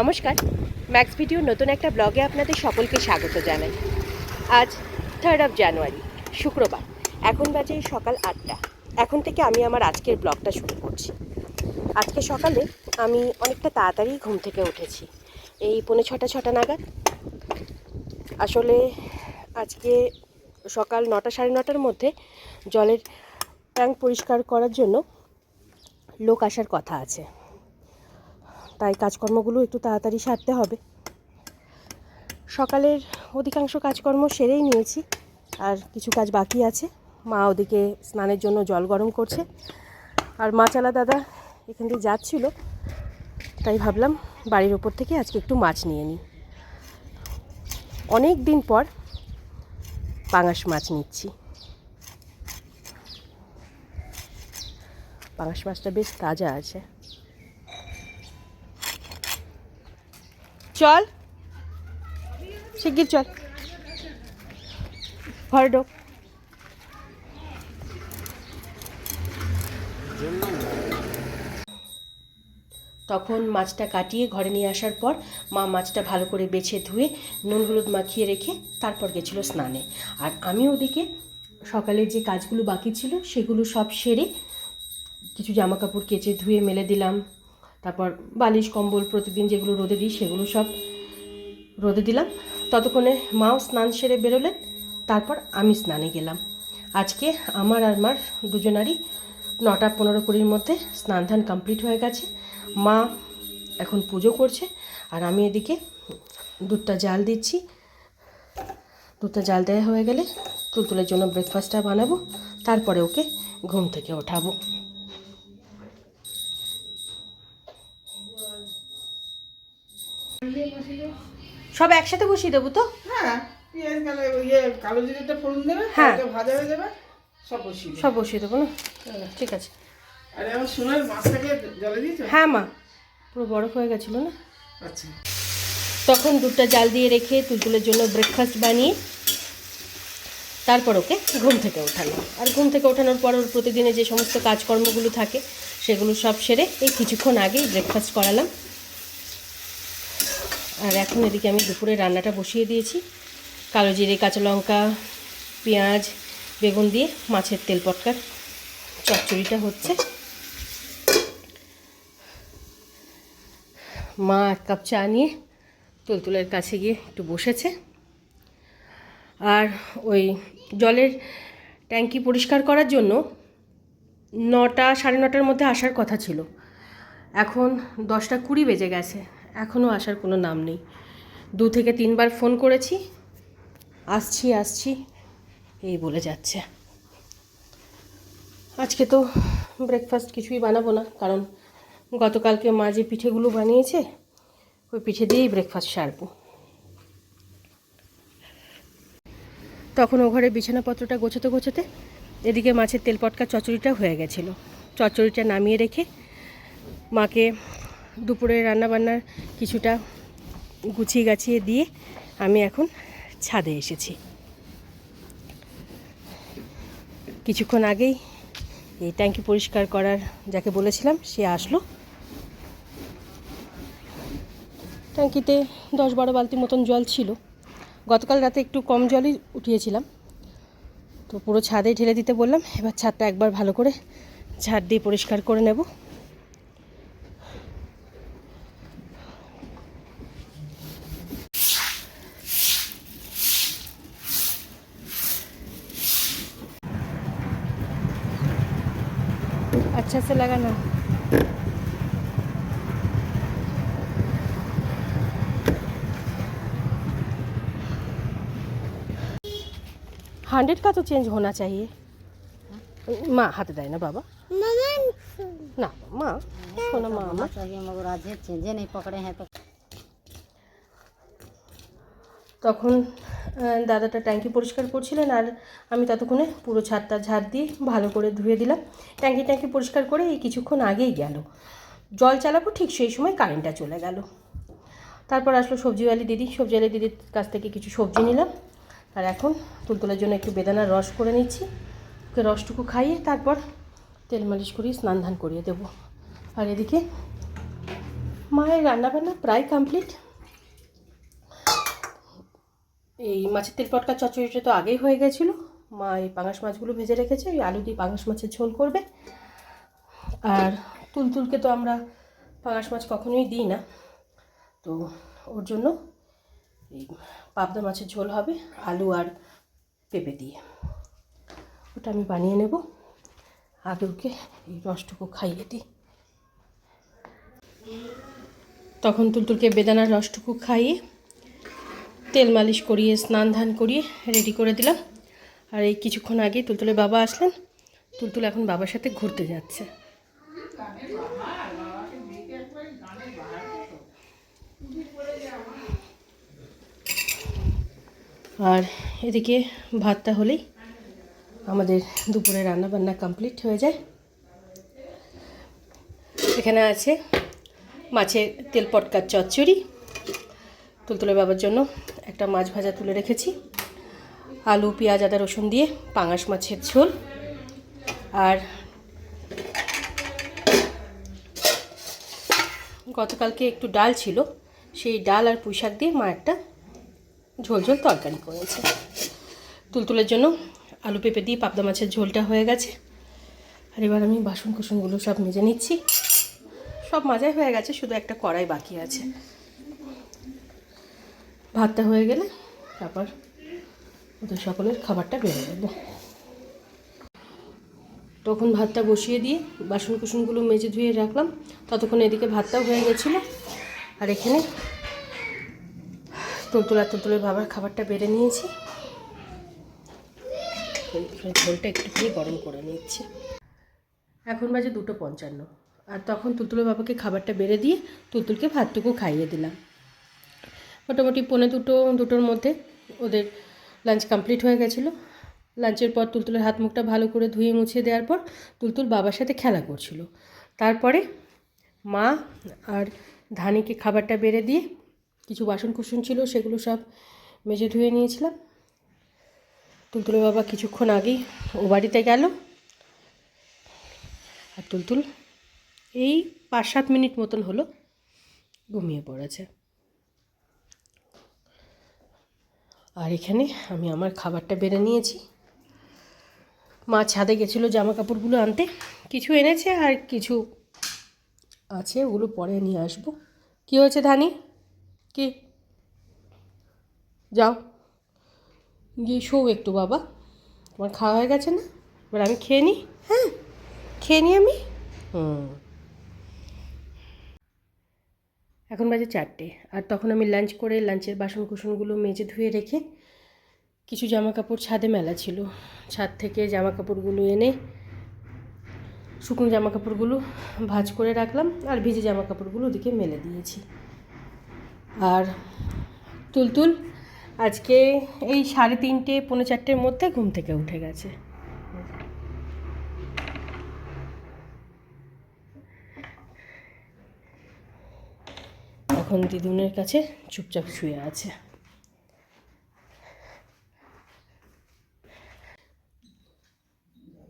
নমস্কার। ম্যাক্স ভিডিওর নতুন একটা ব্লগে আপনাদের সকলকে স্বাগত জানাই। আজ থার্ড অফ জানুয়ারি শুক্রবার। এখন বাজে সকাল আটটা। এখন থেকে আমি আমার আজকের ব্লগটা শুরু করছি। আজকে সকালে আমি অনেকটা তাড়াতাড়ি ঘুম থেকে উঠেছি। এই পৌনে ছটা ছটা নাগাদ। আসলে আজকে সকাল নটা, সাড়ে নটার মধ্যে জলের ট্যাঙ্ক পরিষ্কার করার জন্য লোক আসার কথা আছে। তাই কাজকর্মগুলো একটু তাড়াতাড়ি সারতে হবে। সকালের অধিকাংশ কাজকর্ম সেরেই নিয়েছি, আর কিছু কাজ বাকি আছে। মা ওদিকে স্নানের জন্য জল গরম করছে, আর মাচালা দাদা এখান দিয়ে যাচ্ছিল, তাই ভাবলাম বাড়ির ওপর থেকে আজকে একটু মাছ নিয়ে নিই। অনেক দিন পর পাঙাশ মাছ নিচ্ছি। পাঙাশ মাছটা বেশ তাজা আছে। চল। শিগগির চল। ঘরে ঢোক। তখন মাছটা কাটিয়ে ঘরে নিয়ে আসার পর মা মাছটা ভালো করে বেছে ধুয়ে নুন হলুদ মাখিয়ে রেখে তারপর গেছিল স্নানে। আর আমি ওদিকে সকালে যে কাজগুলো বাকি ছিল সেগুলো সব সেরে কিছু জামা কাপড় কেচে ধুয়ে মেলে দিলাম। তারপর বালিশ, কম্বল প্রতিদিন যেগুলো রোদে দিই সেগুলো সব রোদে দিলাম। ততক্ষণে মাও স্নান সেরে বেরোলেন, তারপর আমি স্নানে গেলাম। আজকে আমার আর মার দুজনারই নটা পনেরো কুড়ির মধ্যে স্নান ধান কমপ্লিট হয়ে গেছে। মা এখন পুজো করছে, আর আমি এদিকে দুধটা জাল দিচ্ছি। দুধটা জাল দেওয়া হয়ে গেলে তুলতুলের জন্য ব্রেকফাস্টটা বানাবো, তারপরে ওকে ঘুম থেকে ওঠাবো। সব একসাথে বসিয়ে দেবো তো? হ্যাঁ পেঁয়াজ কালো ইয়ে কালো জিরেটা ফোড়ন দেবে হ্যাঁ। ভাজা হয়ে যাবে সব বসিয়ে সব বসিয়ে দেবো না? ঠিক আছে। আরে আমার সোনার মাছটাকে জলে দিয়েছ? হ্যাঁ মা পুরো বরফ হয়ে গেছিল না? আচ্ছা। তখন দুধটা জাল দিয়ে রেখে তুলতুলের জন্য ব্রেকফাস্ট বানিয়ে তারপর ওকে ঘুম থেকে ওঠানো। আর ঘুম থেকে ওঠানোর পর ওর প্রতিদিনে যে সমস্ত কাজকর্মগুলো থাকে সেগুলো সব সেরে এই কিছুক্ষণ আগেই ব্রেকফাস্ট করালাম। আর এখন এদিকে আমি দুপুরে রান্নাটা বসিয়ে দিয়েছি। কালো জিরে, কাঁচা লঙ্কা, পেঁয়াজ, বেগুন দিয়ে মাছের তেল পটকার চচ্চড়িটা হচ্ছে। মা এক কাপ চা নিয়ে তুলতুলের কাছে গিয়ে একটু বসেছে। আর ওই জলের ট্যাঙ্কি পরিষ্কার করার জন্য নটা, সাড়ে নটার মধ্যে আসার কথা ছিল। এখন দশটা কুড়ি বেজে গেছে। এখনও আসার কোনো নাম নেই। দু থেকে তিনবার ফোন করেছি। আসছি আসছি। এই বলে যাচ্ছে। আজকে তো ব্রেকফাস্ট কিছুই বানাবো না, কারণ গতকালকে মা যে পিঠেগুলো বানিয়েছে, ওই পিঠে দিয়েই ব্রেকফাস্ট সারবো। তখন ও ঘরে বিছানাপত্রটা গোছাতে গোছাতে এদিকে মাছের তেল পটকা চচ্চড়িটা হয়ে গেছিল। চচ্চড়িটা নামিয়ে রেখে মাকে দুপুরে রান্নাবান্নার কিছুটা গুছিয়ে গাছিয়ে দিয়ে আমি এখন ছাদে এসেছি। কিছুক্ষণ আগেই এই ট্যাঙ্কি পরিষ্কার করার যাকে বলেছিলাম, সে আসলো। ট্যাঙ্কিতে দশ বারো বালতি মতন জল ছিল। গতকাল রাতে একটু কম জলই উঠিয়েছিলাম। তো পুরো ছাদে ঢেলে দিতে বললাম, এবার ছাদটা একবার ভালো করে ঝাড় দিয়ে পরিষ্কার করে নেব। अच्छा से लगाना हंड्रेड का तो चेंज होना चाहिए মা হাতে দেয় না বাবা না মা শোনো মা আমার चाहिए मगर आज चेंजे नहीं पकड़े हैं तो তখন আহ, দাদাটা ট্যাঙ্কি পরিষ্কার করছিলেন আর আমি ততক্ষণে পুরো ছাদটা ঝাড় দিয়ে ভালো করে ধুয়ে দিলাম। ট্যাঙ্কি ট্যাঙ্কি পরিষ্কার করে এই কিছুক্ষণ আগেই গেল। জল চালাবো ঠিক সেই সময় কারেন্টটা চলে গেল। তারপর আসলো সবজিওয়ালি দিদি। সবজিওয়ালি দিদির কাছ থেকে কিছু সবজি নিলাম। আর এখন তুলতুলের জন্য একটু বেদানার রস করে নিচ্ছি। ওকে রসটুকু খাইয়ে তারপর তেল মালিশ করিয়ে স্নান ধান করিয়ে দেবো। আর এদিকে মায়ের রান্নাবান্না প্রায় কমপ্লিট এই মাছের তেল পটকা চচ্চড়িটা তো আগেই হয়ে গেছিল। মা এই পাঙাশ মাছগুলো ভেজে রেখেছে, ওই আলু দিয়ে পাঙাশ মাছের ঝোল করবে। আর তুলতুলকে তো আমরা পাঙাশ মাছ কখনোই দিই না। তো ওর জন্য এই পাবদা মাছের ঝোল হবে আলু আর পেঁপে দিয়ে। ওটা আমি বানিয়ে নেব। আগে ওকে এই রসটুকু খাইয়ে দিই। তখন তুলতুলকে বেদানার রসটুকু খাইয়ে তেল মালিশ করিয়ে, স্নান ধান করিয়ে রেডি করে দিলাম। আর এই কিছুক্ষণ আগে তুলতুলের বাবা আসলেন। তুলতুল এখন বাবার সাথে ঘুরতে যাচ্ছে। আর এদিকে ভাতটা হলেই আমাদের দুপুরে রান্না বান্না কমপ্লিট হয়ে যায়। এখানে আছে মাছের তেল পটকার চচ্চড়ি। তুলতুলে বাবার জন্য একটা মাছ ভাজা তুলে রেখেছি। আলু, পেঁয়াজ, আদা, রসুন দিয়ে পাঙাশ মাছের ঝোল। আর গতকালকে একটু ডাল ছিল, সেই ডাল আর পুঁই শাক দিয়ে মা একটা ঝোল ঝোল তরকারি করেছে। তুলতুলের জন্য আলু পেঁপে দিয়ে পাবদা মাছের ঝোলটা হয়ে গেছে। আর এবার আমি বাসন কুসনগুলো সব মেজে নিচ্ছি। সব মাজাই হয়ে গেছে, শুধু একটা কড়াই বাকি আছে। ভাতটা হয়ে গেলে তারপর ওদের সকলের খাবারটা বেড়ে দেবো তখন ভাতটা বসিয়ে দিয়ে বাসন কুসনগুলো মেজে ধুয়ে রাখলাম। ততক্ষণ এদিকে ভাতটাও হয়ে গেছিল। আর এখানে তুলতুলা তুলতুলের বাবার খাবারটা বেড়ে নিয়েছি। ঝোলটা একটুখানি গরম করে নিচ্ছি। এখন বাজে দুটো পঞ্চান্ন। আর তখন তুলতুলের বাবাকে খাবারটা বেড়ে দিয়ে তুলতুলকে ভাতটুকু খাইয়ে দিলাম। মোটামুটি পৌনে দুটো, দুটোর মধ্যে ওদের লাঞ্চ কমপ্লিট হয়ে গেছিল। লাঞ্চের পর তুলতুলের হাত মুখটা ভালো করে ধুয়ে মুছিয়ে দেওয়ার পর তুলতুল বাবার সাথে খেলা করছিল। তারপরে মা আর ধানিকে খাবারটা বেড়ে দিয়ে কিছু বাসন কুসন ছিল সেগুলো সব মেজে ধুয়ে নিয়েছিলাম। তুলতুলের বাবা কিছুক্ষণ আগেই ও বাড়িতে গেল। আর তুলতুল এই পাঁচ সাত মিনিট মতন হলো ঘুমিয়ে পড়েছে। আর এখানে আমি আমার খাবারটা বেড়ে নিয়েছি। মা ছাদে গেছিল জামা কাপড়গুলো আনতে। কিছু এনেছে আর কিছু আছে, ওগুলো পরে নিয়ে আসব। কী হয়েছে ধানি? কি? যাও। গিয়ে শো একটু বাবা। তোমার খাওয়া হয়ে গেছে না? এবার আমি খেয়ে নিই হ্যাঁ। খেয়ে নিই আমি? হুম। এখন বাজে চারটে। আর তখন আমি লাঞ্চ করে লাঞ্চের বাসন কুসনগুলো মেজে ধুয়ে রেখে কিছু জামা কাপড় ছাদে মেলা ছিল। ছাদ থেকে জামা কাপড়গুলো এনে শুকনো জামা কাপড়গুলো ভাজ করে রাখলাম আর ভিজে জামা কাপড়গুলো ওদিকে মেলে দিয়েছি। আর তুলতুল আজকে এই সাড়ে তিনটে, পৌনে চারটের মধ্যে ঘুম থেকে উঠে গেছে। এখন দিদুনের কাছে চুপচাপ শুয়ে আছে।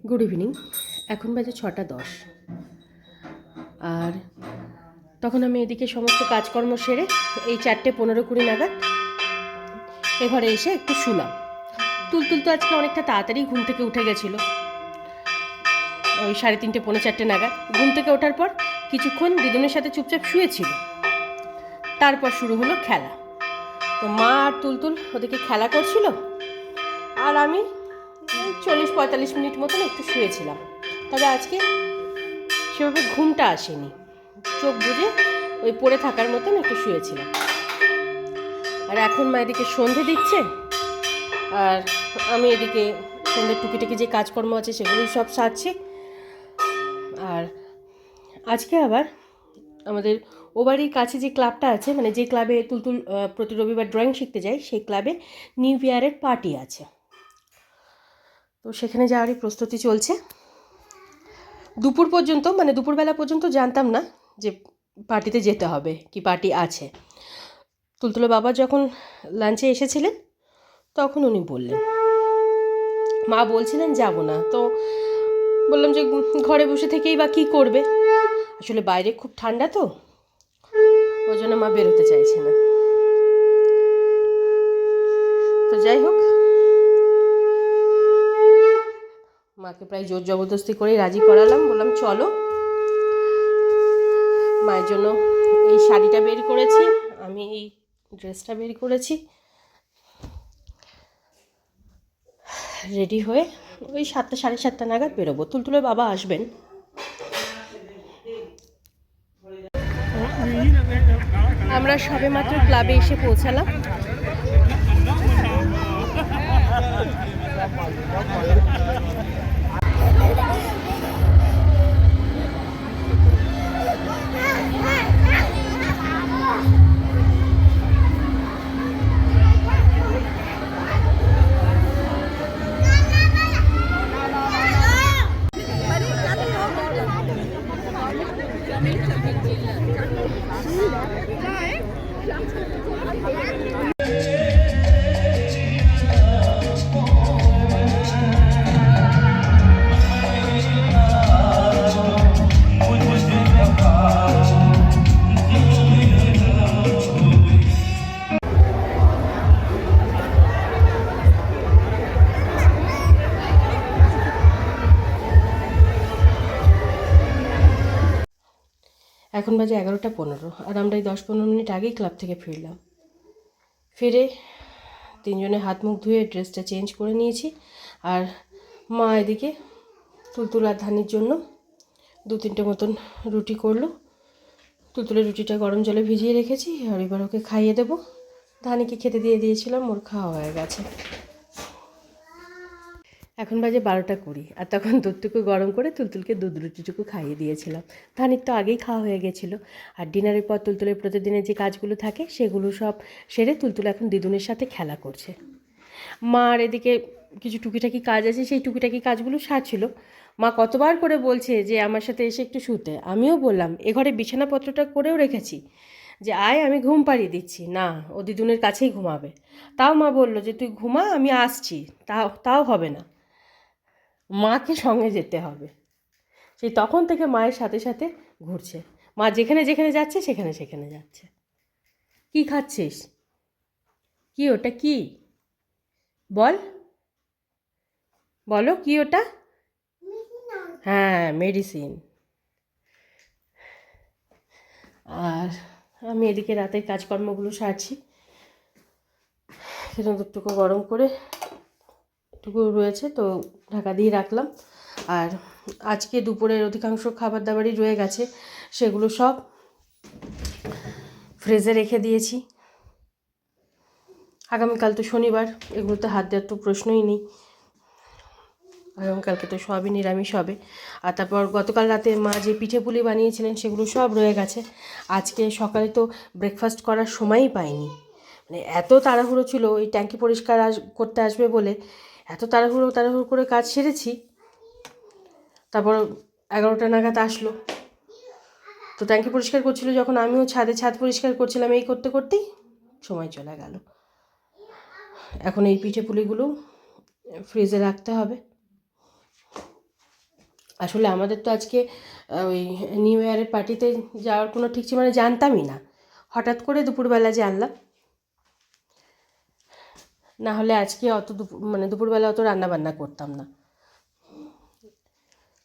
গুড ইভিনিং এখন বাজে ছটা দশ। আর তখন আমি এদিকে সমস্ত কাজকর্ম সেরে এই চারটে পনেরো কুড়ি নাগাদ এ ঘরে এসে একটু শুলাম। তুলতুল তো আজকে অনেকটা তাড়াতাড়ি ঘুম থেকে উঠে গেছিল। ওই সাড়ে তিনটে, পৌনে চারটে নাগাদ। ঘুম থেকে ওঠার পর কিছুক্ষণ দিদুনের সাথে চুপচাপ শুয়েছিল। তারপর শুরু হলো খেলা। তো মা আর তুলতুল ওদিকে খেলা করছিল। আর আমি চল্লিশ পঁয়তাল্লিশ মিনিট মতন একটু শুয়েছিলাম। তবে আজকে সেভাবে ঘুমটা আসেনি। চোখ বুঝে ওই পড়ে থাকার মতন একটু শুয়েছিলাম। আর এখন মা এদিকে সন্ধে দিচ্ছে। আর আমি এদিকে সন্ধ্যের টুকিটাকি যে কাজকর্ম আছে সেগুলোই সব সারছি। আর আজকে আবার আমাদের ও বাড়ির কাছে যে ক্লাবটা আছে মানে যে ক্লাবে তুলতুল প্রতি রবিবার ড্রয়িং শিখতে যায়, সেই ক্লাবে নিউ ইয়ারের পার্টি আছে। তো সেখানে যাওয়ারই প্রস্তুতি চলছে। দুপুর পর্যন্ত মানে দুপুরবেলা পর্যন্ত জানতাম না যে পার্টিতে যেতে হবে, কি পার্টি আছে। তুলতুলো বাবা যখন লাঞ্চে এসেছিলেন, তখন উনি বললেন, মা বলছিলেন যাব না। তো বললাম যে, ঘরে বসে থেকেই বা কী করবে? আসলে বাইরে খুব ঠান্ডা তো ওই জন্য মা বেরোতে চাইছে না। তো যাই হোক, মাকে প্রায় জোর জবরদস্তি করেই রাজি করালাম। বললাম, চলো। মায়ের জন্য এই শাড়িটা বের করেছি, আমি এই ড্রেসটা বের করেছি। রেডি হয়ে ওই সাতটা, সাড়ে সাতটা নাগাদ বেরোবো। তুলতুলের বাবা আসবেন। আমরা সবে মাত্র ক্লাবে এসে পৌঁছালাম। এখন বাজে এগারোটা পনেরো, আর আমরা এই দশ পনেরো মিনিট আগেই ক্লাব থেকে ফিরলাম। ফিরে তিনজনে হাত মুখ ধুয়ে ড্রেসটা চেঞ্জ করে নিয়েছি, আর মা এদিকে তুলতুল আর ধানির জন্য দু তিনটে মতন রুটি করল। তুলতুলের রুটিটা গরম জলে ভিজিয়ে রেখেছি, আর এবার ওকে খাইয়ে দেবো। ধানিকে খেতে দিয়ে দিয়েছিলাম, ওর খাওয়া হয়ে গেছে। এখন বাজে বারোটা কুড়ি। আর তখন দুধটুকু গরম করে তুলতুলকে দুধ রুটিটুকু খাইয়ে দিয়েছিলাম। ধানির তো আগেই খাওয়া হয়ে গেছিল। আর ডিনারের পর তুলতুলের প্রতিদিনের যে কাজগুলো থাকে, সেগুলো সব সেরে তুলতুল এখন দিদুনের সাথে খেলা করছে। মা আর এদিকে কিছু টুকিটাকি কাজ আছে, সেই টুকিটাকি কাজগুলো সারছিল। মা কতবার করে বলছে যে, আমার সাথে এসে একটু শুতে। আমিও বললাম, এ ঘরে বিছানাপত্রটা করেও রেখেছি। যে, আয়, আমি ঘুম পাড়িয়ে দিচ্ছি। না, ও দিদুনের কাছেই ঘুমাবে। তাও মা বলল যে, তুই ঘুমা, আমি আসছি। তাও তাও হবে না। মাকে সঙ্গে যেতে হবে। সেই তখন থেকে মায়ের সাথে সাথে ঘুরছে। মা যেখানে যেখানে যাচ্ছে, সেখানে সেখানে যাচ্ছে। কি খাচ্ছিস? কি ওটা কি? বল। বলো কি ওটা? হ্যাঁ মেডিসিন। আর আমি এদিকে রাতের কাজকর্মগুলো সারছি। সেটা দুটুকু গরম করে টুকু রয়েছে, তো ঢাকা দিয়ে রাখলাম। আর আজকে দুপুরের অধিকাংশ খাবার দাবারই রয়ে গেছে, সেগুলো সব ফ্রিজে রেখে দিয়েছি। আগামীকাল তো শনিবার, এগুলোতে হাত দেওয়ার তো প্রশ্নই নেই। আগামীকালকে তো সবই নিরামিষ হবে। আর তারপর গতকাল রাতে মা যে পিঠে পুলি বানিয়েছিলেন, সেগুলো সব রয়ে গেছে। আজকে সকালে তো ব্রেকফাস্ট করার সময়ই পাইনি। মানে এত তাড়াহুড়ো ছিল, ওই ট্যাঙ্কি পরিষ্কার করতে আসবে বলে এত তাড়াহুড়ো তাড়াহুড়ো করে কাজ সেরেছি। তারপর এগারোটা নাগাদ আসলো। তো ট্যাঙ্কি পরিষ্কার করছিল যখন আমিও ছাদে ছাদ পরিষ্কার করছিলাম এই করতে করতেই সময় চলে গেল। এখন এই পিঠে পুলিগুলো ফ্রিজে রাখতে হবে। আসলে আমাদের তো আজকে ওই নিউ ইয়ারের পার্টিতে যাওয়ার কোনো ঠিক মানে জানতামই না। হঠাৎ করে দুপুরবেলা জানলাম না হলে আজকে অত দুপুর মানে দুপুরবেলা অত রান্না বান্না করতাম না।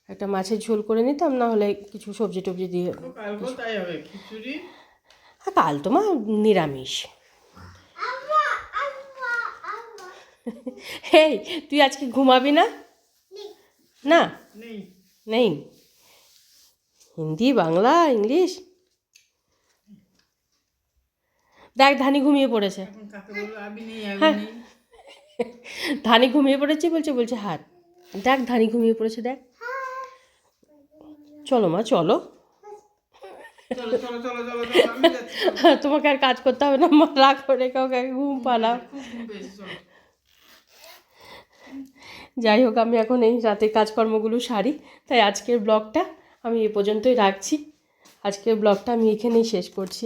একটা মাছের ঝোল করে নিতাম না হলে কিছু সবজি টবজি দিয়ে হ্যাঁ তাই হবে খিচুড়ি? আর কাল তো মা নিরামিষ। হেই তুই আজকে ঘুমাবি না? না? নেই। নেই। হিন্দি বাংলা ইংলিশ? দেখ ধানি ঘুমিয়ে পড়েছে। হ্যাঁ। ধানি ঘুমিয়ে পড়েছে বলছে বলছে, হাত, দেখ ধানি ঘুমিয়ে পড়েছে, দেখ। চলো মা, চলো। তোমাকে আর কাজ করতে হবে না, মা রাগ করে কাউকে ঘুম পেয়েছে যাই হোক, আমি এখন এই রাতের কাজকর্মগুলো সারি, তাই আজকের ব্লগটা আমি এ পর্যন্তই রাখছি। আজকের ব্লগটা আমি এখানেই শেষ করছি।